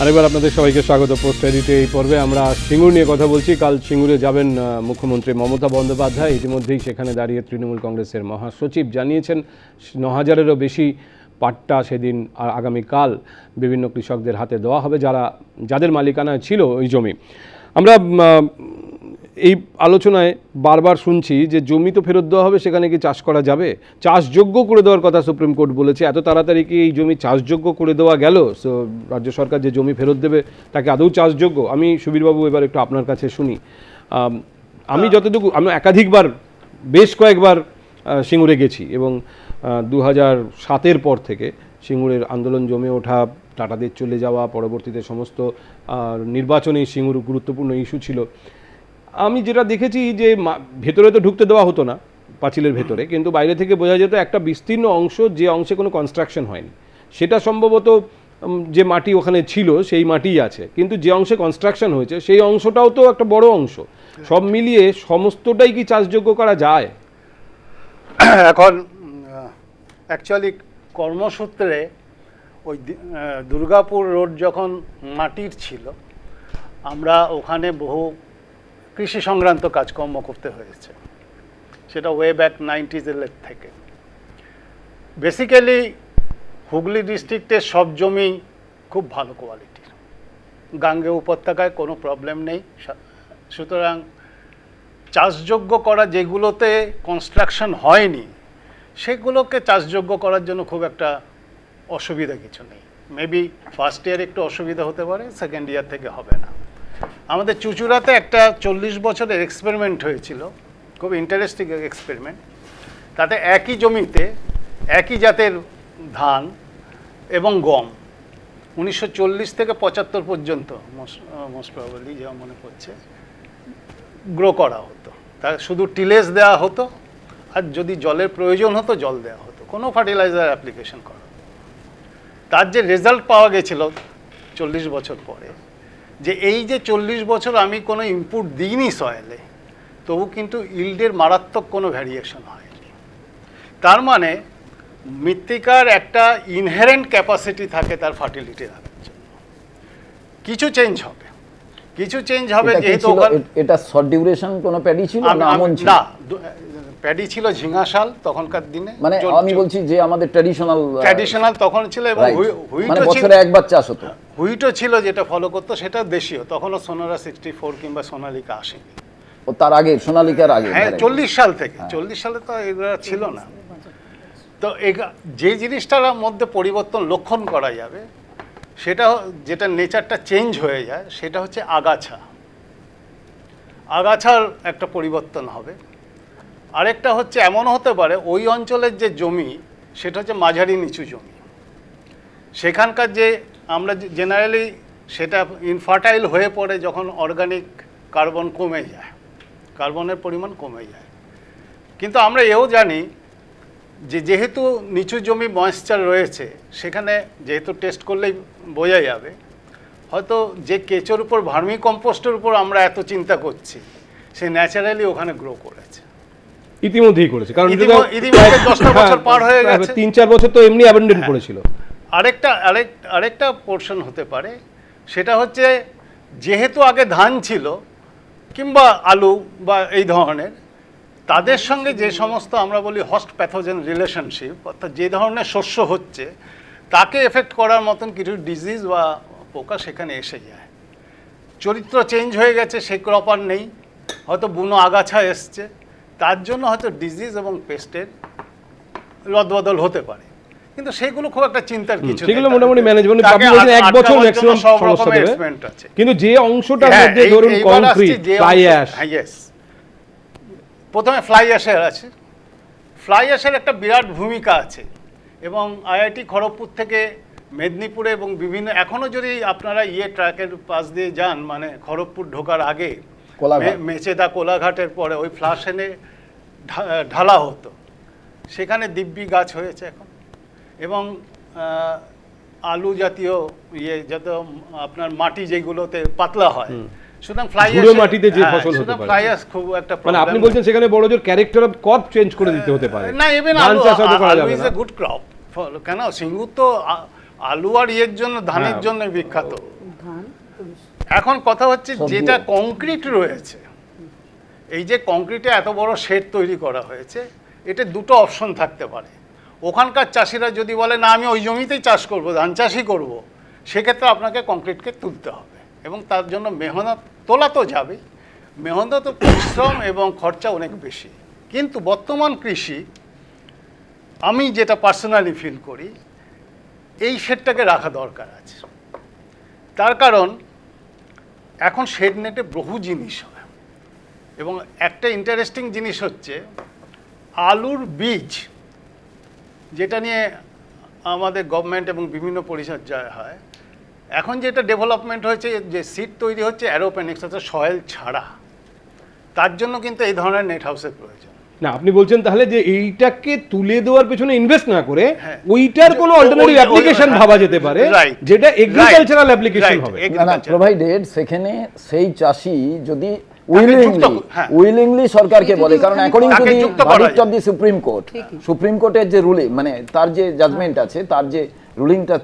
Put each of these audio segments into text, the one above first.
আরেকবার আপনাদের সবাইকে স্বাগত পোস্ট এডিটে এই পর্বে। আমরা সিঙ্গুর নিয়ে কথা বলছি। কাল সিঙ্গুরে যাবেন মুখ্যমন্ত্রী মমতা বন্দ্যোপাধ্যায়। ইতিমধ্যেই সেখানে দাঁড়িয়ে তৃণমূল কংগ্রেসের মহাসচিব জানিয়েছেন ন হাজারেরও বেশি পাট্টা সেদিন আর আগামীকাল বিভিন্ন কৃষকদের হাতে দেওয়া হবে, যারা, যাদের মালিকানায় ছিল ওই জমি। আমরা এই আলোচনায় বারবার শুনছি যে জমি তো ফেরত দেওয়া হবে সেখানে কি চাষ করা যাবে? চাষযোগ্য করে দেওয়ার কথা সুপ্রিম কোর্ট বলেছে এত তাড়াতাড়ি কি এই জমি চাষযোগ্য করে দেওয়া গেল? সো রাজ্য সরকার যে জমি ফেরত দেবে তাকে আদৌ চাষযোগ্য? আমি সুবীরবাবু এবার একটু আপনার কাছে শুনি। আমি যতটুকু আমি একাধিকবার বেশ কয়েকবার সিঙ্গুরে গেছি এবং দু হাজার সাতের পর থেকে সিঙ্গুরের আন্দোলন জমে ওঠা টাটাদের চলে যাওয়া পরবর্তীতে সমস্ত আহ, নির্বাচনে সিঙ্গুর গুরুত্বপূর্ণ ইস্যু ছিল। আমি যেটা দেখেছি যে ভেতরে তো ঢুকতে দেওয়া হতো না, পাঁচিলের ভেতরে, কিন্তু বাইরে থেকে বোঝা যেত একটা বিস্তীর্ণ অংশ যে অংশে কোনো কনস্ট্রাকশন হয়নি। সেটা সম্ভবত যে মাটি ওখানে ছিল, সেই মাটিই আছে। কিন্তু যে অংশে কনস্ট্রাকশন হয়েছে, সেই অংশটাও তো একটা বড় অংশ। সব মিলিয়ে সমস্তটাই কি চাষযোগ্য করা যায়? এখন অ্যাকচুয়ালি কর্মসূত্রে ওই দুর্গাপুর রোড যখন মাটির ছিল, আমরা ওখানে বহু কৃষি সংক্রান্ত কাজকর্ম করতে হয়েছে। সেটা ওয়ে ব্যাক নাইনটিজের থেকে। বেসিক্যালি হুগলি ডিস্ট্রিক্টের সব জমি খুব ভালো কোয়ালিটির গাঙ্গে উপত্যকায় কোনো প্রবলেম নেই। সুতরাং চাষযোগ্য করা যেগুলোতে কনস্ট্রাকশন হয়নি, সেগুলোকে চাষযোগ্য করার জন্য খুব একটা অসুবিধা কিছু নেই। মেবি ফার্স্ট ইয়ার একটু অসুবিধা হতে পারে সেকেন্ড ইয়ার থেকে হবে না। আমাদের চুচুড়াতে একটা চল্লিশ বছরের এক্সপেরিমেন্ট হয়েছিল, খুব ইন্টারেস্টিং এক্সপেরিমেন্ট তাতে একই জমিতে একই জাতের ধান এবং গম। উনিশশো চল্লিশ থেকে পঁচাত্তর পর্যন্ত মোস্ট প্রবাবলি যা মনে পড়ছে গ্রো করা হতো। তা শুধু টিলেস দেওয়া হতো, আর যদি জলের প্রয়োজন হতো, জল দেওয়া হতো। কোনো ফার্টিলাইজার অ্যাপ্লিকেশন করা। তার যে রেজাল্ট পাওয়া গেছিল চল্লিশ বছর পরে যে এই যে চল্লিশ বছর আমি কোনো ইনপুট দিইনি সয়েলে তবু কিন্তু ইল্ডের মারাত্মক কোনো ভ্যারিয়েশন হয়নি। তার মানে মৃত্তিকার একটা ইনহেরেন্ট ক্যাপাসিটি থাকে তার ফার্টিলিটি রাখার জন্য। কিছু চেঞ্জ হবে। কিছু চেঞ্জ হবে যেহেতু এটা শর্ট ডিউরেশন কোনো প্যাডি ছিল না আমন ছিল? না প্যাডি ছিল ঝিঙা শাল তখনকার দিনে। মানে আমি বলছি যে আমাদের ট্র্যাডিশনাল ট্র্যাডিশনাল তখন ছিল এবং মানে বছরে একবার চাষ হতো। হুইটও ছিল যেটা ফলো করতো সেটা দেশীয়। তখনও সোনারা সিক্সটি ফোর কিংবা সোনালিকা আসেনি। ও তার আগে সোনালিকার আগে। হ্যাঁ চল্লিশ সাল থেকে। চল্লিশ সালে তো এগুলো ছিল না। তো যে জিনিসটার মধ্যে পরিবর্তন লক্ষণ করা যাবে সেটা যেটা নেচারটা চেঞ্জ হয়ে যায় সেটা হচ্ছে আগাছা। আগাছার একটা পরিবর্তন হবে। আরেকটা হচ্ছে এমন হতে পারে ওই অঞ্চলের যে জমি, সেটা হচ্ছে মাঝারি নিচু জমি। সেখানকার যে আমরা জেনারেলি সেটা ইনফার্টাইল হয়ে পড়ে যখন অর্গানিক কার্বন কমে যায় কার্বনের পরিমাণ কমে যায়। কিন্তু আমরা এও জানি যে যেহেতু নিচু জমি ময়েশ্চার রয়েছে, সেখানে যেহেতু টেস্ট করলেই বোঝা যাবে, হয়তো যে কেঁচোর উপর ভার্মি কম্পোস্টের উপর আমরা এত চিন্তা করছি, সে ন্যাচারালি ওখানে গ্রো করেছে। ইতিমধ্যেই করেছে। কারণ ইতিমধ্যে দশটা বছর পার হয়ে হ্যাঁ, গেছে। তিন চার বছর তো এমনি অ্যাবেন্ডেন্ট করেছিল। আরেকটা আরেক আরেকটা পোর্শন হতে পারে। সেটা হচ্ছে যেহেতু আগে ধান ছিল কিংবা আলু বা এই ধরনের তাদের সঙ্গে যে সমস্ত আমরা বলি হস্ট প্যাথোজেন রিলেশনশিপ অর্থাৎ যে ধরনের শস্য হচ্ছে তাকে এফেক্ট করার মতন কিছু ডিজিজ বা পোকা সেখানে এসে যায়। চরিত্র চেঞ্জ হয়ে গেছে সে ক্রপ আর নেই। হয়তো বুনো আগাছা এসছে। তার জন্য হয়তো ডিজিজ এবং পেস্টের রদবদল হতে পারে। কিন্তু সেগুলো খুব একটা চিন্তার কিছু সেগুলো মোটামুটি ম্যানেজমেন্ট আপনি বলছেন এক বছর ম্যাক্সিমাম সমস্যা দেবে। কিন্তু যে অংশটার হ্যাঁ, মধ্যে ধরুন কংক্রিট ফ্লাই অ্যাশ প্রথমে ফ্লাই অ্যাশের আছে। ফ্লাই অ্যাশের একটা বিরাট ভূমিকা আছে। এবং আইআইটি খড়গপুর থেকে মেদিনীপুরে এবং বিভিন্ন এখনও যদি আপনারা ইয়ে ট্র্যাকের পাশ দিয়ে যান মানে খড়গপুর ঢোকার আগে মেচেদা কোলাঘাটের পরে ওই ফ্লাশ এনে ঢালা হতো। সেখানে দিব্যি গাছ হয়েছে এখন। এবং আলু জাতীয় ইয়ে যত আপনার মাটি যেগুলোতে পাতলা হয় সুতরাং ফ্লাই মাটিতে যে ফসল হতে পারে। ফ্লাই খুব একটা মানে আপনি বলছেন সেখানে বড় জোর ক্যারেক্টার অফ ক্রপ চেঞ্জ করে দিতে হতে পারে। না ইভেন আলু ইজ এ গুড ক্রপ কেন? সিঙ্গুর তো আলু আর ইয়ের জন্য ধানের হ্যাঁ। জন্য বিখ্যাত। এখন কথা হচ্ছে যেটা কংক্রিট রয়েছে এই যে কংক্রিটে এত বড় শেড তৈরি করা হয়েছে এটা দুটো অপশন থাকতে পারে। ওখানকার চাষিরা যদি বলে না আমি ওই জমিতেই চাষ করব ধান চাষই করব সেক্ষেত্রে আপনাকে কংক্রিটকে তুলতে হবে এবং তার জন্য মেহনত তোলা তো যাবেই। মেহনত তো পরিশ্রম এবং খরচা অনেক বেশি। কিন্তু বর্তমান কৃষি আমি যেটা পার্সোনালি ফিল করি এই শেডটাকে রাখা দরকার আছে। তার কারণ এখন শেড নেটে বহু জিনিস হয়। এবং একটা ইন্টারেস্টিং জিনিস হচ্ছে, আলুর বীজ, যেটা নিয়ে আমাদের গভর্নমেন্ট এবং বিভিন্ন পরিচর্যায় হয়, এখন যেটা ডেভেলপমেন্ট হয়েছে, যে সিট তৈরি হচ্ছে অ্যারোপেনিক্স অর্থাৎ সয়েল ছাড়া। তার জন্য কিন্তু এই ধরনের নেট হাউসের প্রয়োজন। না আপনি বলছেন তাহলে যে এইটাকে তুলে দেওয়ার পেছনে ইনভেস্ট না করে হ্যাঁ। ওইটার কোনো অল্টারনেটিভ অ্যাপ্লিকেশন হ্যাঁ, ভাবা যেতে পারে যেটা এগ্রিকালচারাল অ্যাপ্লিকেশন হবে। না প্রোভাইডেড সেখানে সেই চাষি যদি উইলিংলি হ্যাঁ। উইলিংলি সরকারকে বলে কারণ according to the of the supreme court supreme কোর্টের যে রুলিং মানে তার যে জাজমেন্ট আছে তার যে রুলিংটা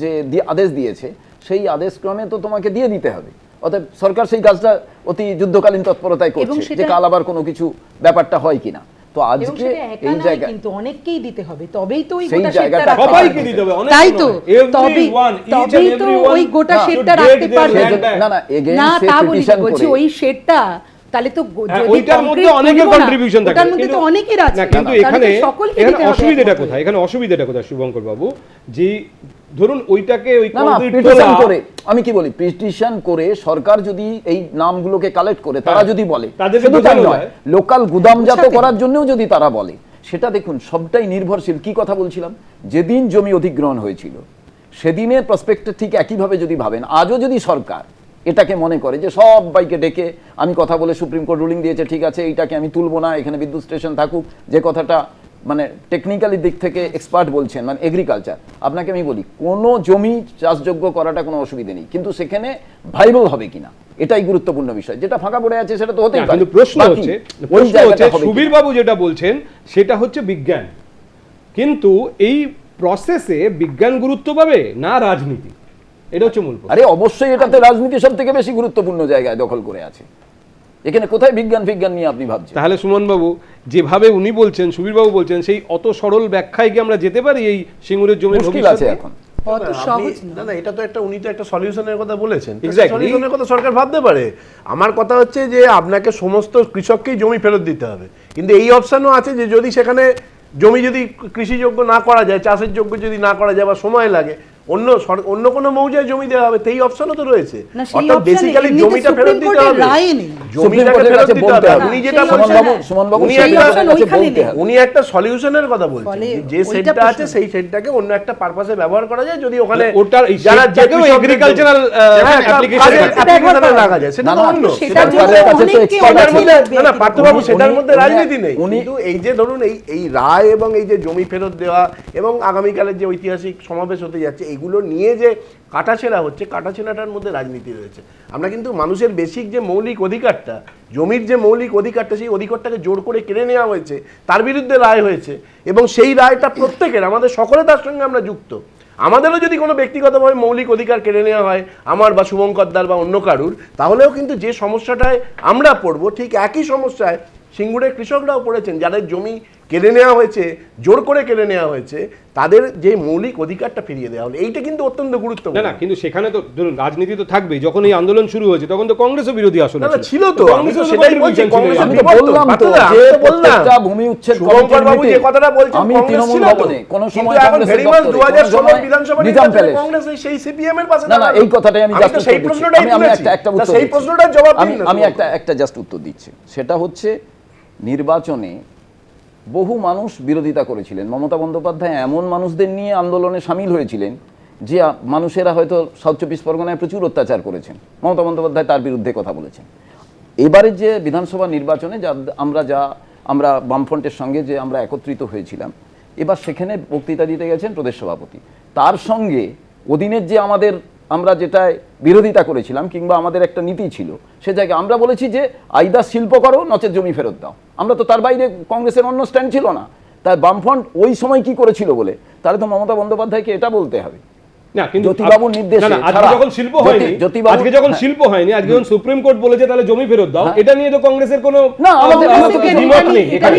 যে আদেশ দিয়েছে সেই আদেশ ক্রমে তো তোমাকে দিয়ে দিতে হবে। অতএব সরকার সেই কাজটা অতি যুদ্ধকালীন তৎপরতায় করছে যে কাল আবার কোনো কিছু ব্যাপারটা হয় কিনা। তো আজকে এই নয় জায়গায় কিন্তু অনেককেই দিতে হবে। তবেই তো ওই গোটা শেডটা সবাইকে দিতে হবে, অনেক তাই তো তবেই তবেই তো ওই গোটা শেডটা রাখতে পারবে। না না এগেইন না তা বলি বলছি ওই শেডটা তাহলে তো হ্যাঁ, যদি ওইটার মধ্যে অনেকের কন্ট্রিবিউশন থাকে। ওটার মধ্যে তো অনেকের আছে। না কিন্তু এখানে এখানে অসুবিধাটা কোথায়? এখানে অসুবিধাটা কোথায় শুভঙ্কর বাবু যে ধরুন ওইটাকে ওই পিটিশন করে। আমি কি বলি? পিটিশন করে সরকার যদি এই নামগুলোকে কালেক্ট করে তারা হ্যাঁ, যদি বলে শুধু তাই নয় লোকাল গুদামজাত বোঝাতে করার জন্যও যদি তারা বলে সেটা দেখুন সবটাই নির্ভরশীল। কি কথা বলছিলাম? যেদিন জমি অধিগ্রহণ হয়েছিল সেদিনের প্রসপেক্টে ঠিক একইভাবে যদি ভাবেন আজও যদি সরকার এটাকে মনে করে যে সবাইকে ডেকে আমি কথা বলে সুপ্রিম কোর্ট রুলিং দিয়েছে ঠিক আছে এইটাকে আমি তুলবো না এখানে বিদ্যুৎ স্টেশন থাকুক যে কথাটা মানে টেকনিক্যালি দিক থেকে এক্সপার্ট বলছেন মানে এগ্রিকালচার আপনাকে আমি বলি কোনো জমি চাষযোগ্য করাটা কোনো অসুবিধে নেই কিন্তু সেখানে ভাইবল হবে কিনা এটাই গুরুত্বপূর্ণ বিষয়। যেটা ফাঁকা পড়ে আছে সেটা তো হতেই পারে। কিন্তু প্রশ্ন হচ্ছে প্রশ্ন হচ্ছে সুবীর বাবু যেটা বলছেন সেটা হচ্ছে বিজ্ঞান। কিন্তু এই প্রসেসে বিজ্ঞান গুরুত্ব পাবে না রাজনীতি? এটা হচ্ছে মূল আরে অবশ্যই এটাতে রাজনীতি সব থেকে বেশি গুরুত্বপূর্ণ জায়গায় দখল করে আছে। এখানে কোথায় বিজ্ঞান বিজ্ঞান নিয়ে আপনি ভাবছেন? তাহলে সুমন বাবু যেভাবে উনি বলছেন সুবীর বাবু বলছেন সেই অত সরল ব্যাখ্যায় কি আমরা যেতে পারি এই সিঙ্গুরের জমির মুশকিল ভবিষ্যৎ আছে এখন। না, না না। না এটা তো একটা উনি তো একটা সলিউশনের কথা বলেছেন। Exactly. সলিউশনের কথা সরকার ভাবতে পারে। আমার কথা হচ্ছে যে আপনাকে সমস্ত কৃষককেই জমি ফেরত দিতে হবে। কিন্তু এই অপশনও আছে যে যদি সেখানে জমি যদি কৃষিযোগ্য না করা যায় চাষের যোগ্য যদি না করা যায় বা সময় লাগে অন্য অন্য কোনো মৌজায় জমি দেওয়া হবে সেই অপশনও তো রয়েছে। অর্থাৎ বেসিক্যালি জমিটা ফেরত দিতে হবে। জমিটাকে ফেরত দিতে হবে। উনি যেটা বলছেন সুমন বাবু উনি একটা- সলিউশনের কথা বলছেন। যে সেটটা আছে সেই সেটটাকে অন্য একটা পারপাসে ব্যবহার করা যায় যদি ওখানে ওটার এই যারা যে application কাজের রাখা যায়। সেটা অন্য। সেটার মধ্যে- না না পার্থবাবু সেটার মধ্যে রাজনীতি নেই। উনি- কিন্তু এই যে ধরুন এই এই রায় এবং এই যে জমি ফেরত দেওয়া এবং আগামীকালের যে ঐতিহাসিক সমাবেশ হতে যাচ্ছে এগুলো নিয়ে যে কাটাছেড়া হচ্ছে, কাটাছেড়াটার মধ্যে রাজনীতি রয়েছে। আমরা কিন্তু মানুষের বেসিক যে মৌলিক অধিকারটা, জমির যে মৌলিক অধিকারটা, সেই অধিকারটাকে জোর করে কেড়ে নেওয়া হয়েছে, তার বিরুদ্ধে রায় হয়েছে এবং সেই রায়টা প্রত্যেকের, আমাদের সকলে তার সঙ্গে আমরা যুক্ত। আমাদেরও যদি কোনো ব্যক্তিগতভাবে মৌলিক অধিকার কেড়ে নেওয়া হয়, আমার বা শুভঙ্করদার বা অন্য কারুর, তাহলেও কিন্তু যে সমস্যাটায় আমরা পড়ব, ঠিক একই সমস্যায় সিঙ্গুরের কৃষকরাও পড়েছেন, যাদের জমি কেড়ে নেওয়া হয়েছে জোর করে কেড়ে নেওয়া হয়েছে তাদের যে মৌলিক অধিকারটা ফিরিয়ে দেওয়া হলো এইটা কিন্তু অত্যন্ত গুরুত্বপূর্ণ। না কিন্তু সেখানে তো ধরুন রাজনীতি তো থাকবেই যখন এই আন্দোলন শুরু হয়েছে তখন তো কংগ্রেসও বিরোধী আসলে না ছিল। তো আমি তো সেটাই বলছি আমি বললাম তো যে। প্রত্যেকটা ভূমি উচ্ছেদ কমিটির বাবু যে কথাটা বলছেন আমি কংগ্রেস তৃণমূল ছিল ভবনে কোন সময় এখন কংগ্রেসের ভেরিমাস দপ্তরে, 2016 সময় বিধানসভা নির্বাচনে কংগ্রেস সেই সিপিএম এর পাশে না না এই কথাটাই আমি জাস্ট সেই প্রশ্নটাই আমি একটা একটা উত্তর সেই প্রশ্নটার জবাব আমি একটা একটা জাস্ট উত্তর দিচ্ছি। সেটা হচ্ছে নির্বাচনে বহু মানুষ বিরোধিতা করেছিলেন। মমতা বন্দ্যোপাধ্যায় এমন মানুষদের নিয়ে আন্দোলনে সামিল হয়েছিলেন, যে মানুষেরা হয়তো সাউথ চব্বিশ পরগনায় প্রচুর অত্যাচার করেছেন। মমতা বন্দ্যোপাধ্যায় তার বিরুদ্ধে কথা বলেছেন। এবারে যে বিধানসভা নির্বাচনে যা, আমরা যা, আমরা বামফ্রন্টের সঙ্গে যে আমরা একত্রিত হয়েছিলাম, এবার সেখানে বক্তৃতা দিতে গেছেন প্রদেশ সভাপতি। তার সঙ্গে অধীনের যে আমাদের আমরা যেটায় বিরোধিতা করেছিলাম কিংবা আমাদের একটা নীতি ছিল, সে জায়গায় আমরা বলেছি যে আইদা শিল্প করো, নচেত জমি ফেরত দাও। আমরা তো তার বাইরে কংগ্রেসের অন্য স্ট্যান্ড ছিল না। তাই বামফ্রন্ট ওই সময় কি করেছিল বলে? তাহলে তো মমতা বন্দ্যোপাধ্যায়কে এটা বলতে হবে। না কিন্তু জ্যোতিবাবুর নির্দেশে আজকে যখন শিল্প হয়নি আজকে যখন হ্যাঁ। শিল্প হয়নি আজকে যখন সুপ্রিম কোর্ট বলেছে তাহলে জমি ফেরত দাও হ্যাঁ। এটা নিয়ে তো কংগ্রেসের কোনো না, আমাদের দ্বিমত নেই এখানে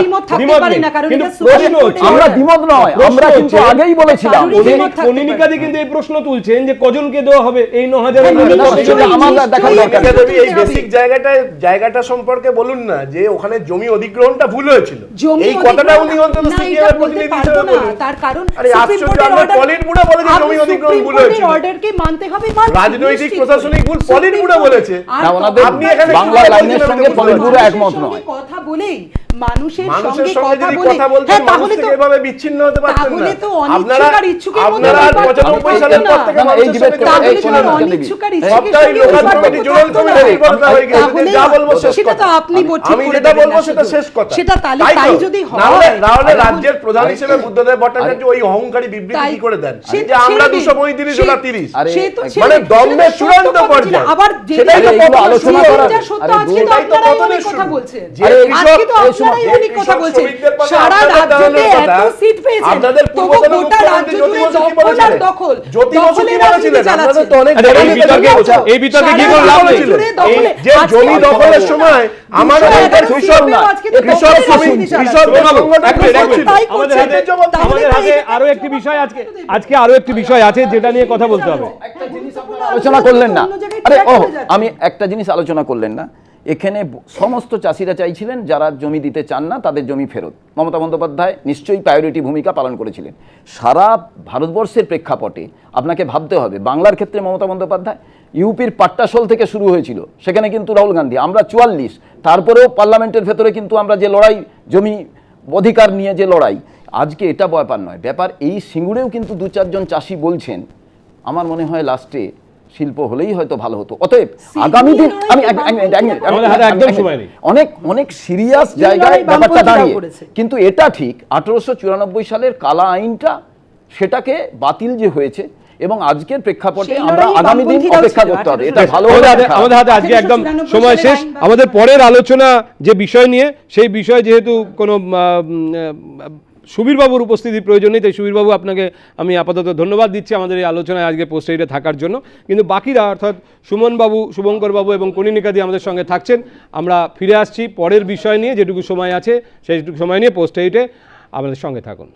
দ্বিমত থাকতে পারে না কারণ এটা প্রশ্ন আমরা। দ্বিমত নয় আমরা কিন্তু আগেই বলেছিলাম কনিনিকাদি কিন্তু এই প্রশ্ন তুলছেন যে কজনকে দেওয়া হবে এই ন হাজারের হ্যাঁ, মধ্যে না, কজনকে সেটা দেওয়া হবে? আমার দেখা নিশ্চয়ই দরকার। এই বেসিক জায়গাটা জায়গাটা সম্পর্কে বলুন না যে ওখানে জমি অধিগ্রহণটা ভুল হয়েছিল এই কথাটা উনি অন্তত প্রতিনিধি হিসেবে না, বলুন তার কারণ আরে আশ্চর্য আমরা পলিট বলে জমি অধিগ্রহণ ভুল হয়েছিল orderকে মানতে হবে রাজনৈতিক প্রশাসনিক ভুল বলেছে। না, ওনাদের কি লাইনের সঙ্গে। একমত নয় কথা বলেই মানুষের সঙ্গে কথা বলে হ্যাঁ তাহলে তো এভাবে বিচ্ছিন্ন হতে পারতেন না তাহলে তো অনিচ্ছুক আর ইচ্ছুকের মধ্যে আপনারা ব্যাপার পঁচানব্বই থাকতো সালের পর থেকে এই করে- এই তাহলে তো অনিচ্ছুক আর ইচ্ছুকের সঙ্গে লোকাল কমিটি থাকতো জোনাল না। হয়ে গেছে যা বলব শেষ সেটা তো আপনি ঠিক আমি যেটা বলব সেটা শেষ কথা সেটা তাহলে তাই যদি হয় না হলে তাহলে- রাজ্যের প্রধান হিসেবে বুদ্ধদেব ভট্টাচার্য ওই অহংকারী বিবৃতি কি করে দেন যে আমরা ছেড়ে দিন। দুশো পঁয়ত্রিশ সে- ওরা তিরিশ আরে সে তো- একদম। মানে সেটা- দম্ভের চূড়ান্ত। পর্যায়ে। আবার সেটাই যেটা তো আলোচনা। যেটা সত্য আজকে তো অনেক কথা বলছেন আজকে তো এই শোনো, আপনারাই যে অনেক কথা বলছেন। সারা রাজ্যতে এত সিট পেয়েছেন। তবু গোটা রাজ্য জুড়ে জ্যোতি বসু কি দখল আর দখল। জ্যোতি বসু কি দখলের বলেছিলেন? রাজনীতি আপনাদের তো চালাচ্ছেন। অনেক আরে এই বিতর্কে- এই বিতর্কে কি করে লাভ নেই? জুড়ে এই দখলে- যে জমি দখলের সময় আমার এলাকার কৃষক না কৃষক শ্রমিক আমাদের হাতে আরও একটি বিষয় আজকে আজকে আরও একটি বিষয় আছে যেটা নিয়ে কথা বলতে হবে। আলোচনা করলেন না। আরে ও আমি একটা জিনিস আলোচনা করলেন না। এখানে সমস্ত চাষিরা চাইছিলেন যারা জমি দিতে চান না, তাদের জমি ফেরত। মমতা বন্দ্যোপাধ্যায় নিশ্চয়ই প্রায়োরিটি ভূমিকা পালন করেছিলেন। সারা ভারতবর্ষের প্রেক্ষাপটে আপনাকে ভাবতে হবে, বাংলার ক্ষেত্রে মমতা বন্দ্যোপাধ্যায় ইউপির পাট্টাসোল থেকে শুরু হয়েছিল, সেখানে কিন্তু রাহুল গান্ধী, আমরা চুয়াল্লিশ, তারপরেও পার্লামেন্টের ভেতরে কিন্তু আমরা যে লড়াই, জমি অধিকার নিয়ে যে লড়াই, আজকে এটা ব্যাপার নয়। ব্যাপার এই সিঙ্গুরেও কিন্তু দু চারজন চাষি বলছেন, আমার মনে হয় লাস্টে শিল্প হলেই হয়তো ভালো হতো। অতএব আগামী দিন আমি। অনেক অনেক সিরিয়াস জায়গায় ব্যাপারটা দাঁড়িয়ে। কিন্তু এটা ঠিক আঠারোশো চুরানব্বই সালের কালা আইনটা সেটাকে বাতিল যে হয়েছে এবং আজকের প্রেক্ষাপটে আমরা আগামী দিন অপেক্ষা করতে হবে। এটা ভালো আমাদের হবে। হাতে আমাদের হাতে আজকে একদম সময় শেষ। আমাদের পরের আলোচনা যে বিষয় নিয়ে সেই বিষয় যেহেতু কোনো সুবীরবাবুর উপস্থিতি প্রয়োজন নেই তাই সুবীরবাবু, আপনাকে আমি আপাতত ধন্যবাদ দিচ্ছি আমাদের এই আলোচনায় আজকে পোস্টারিতে থাকার জন্য। কিন্তু বাকিরা, অর্থাৎ সুমনবাবু, শুভঙ্করবাবু এবং কনিনিকাদি আমাদের সঙ্গে থাকছেন। আমরা ফিরে আসছি পরের বিষয় নিয়ে, যেটুকু সময় আছে, সেইটুকু সময় নিয়ে পোস্টারিতে আমাদের সঙ্গে থাকুন।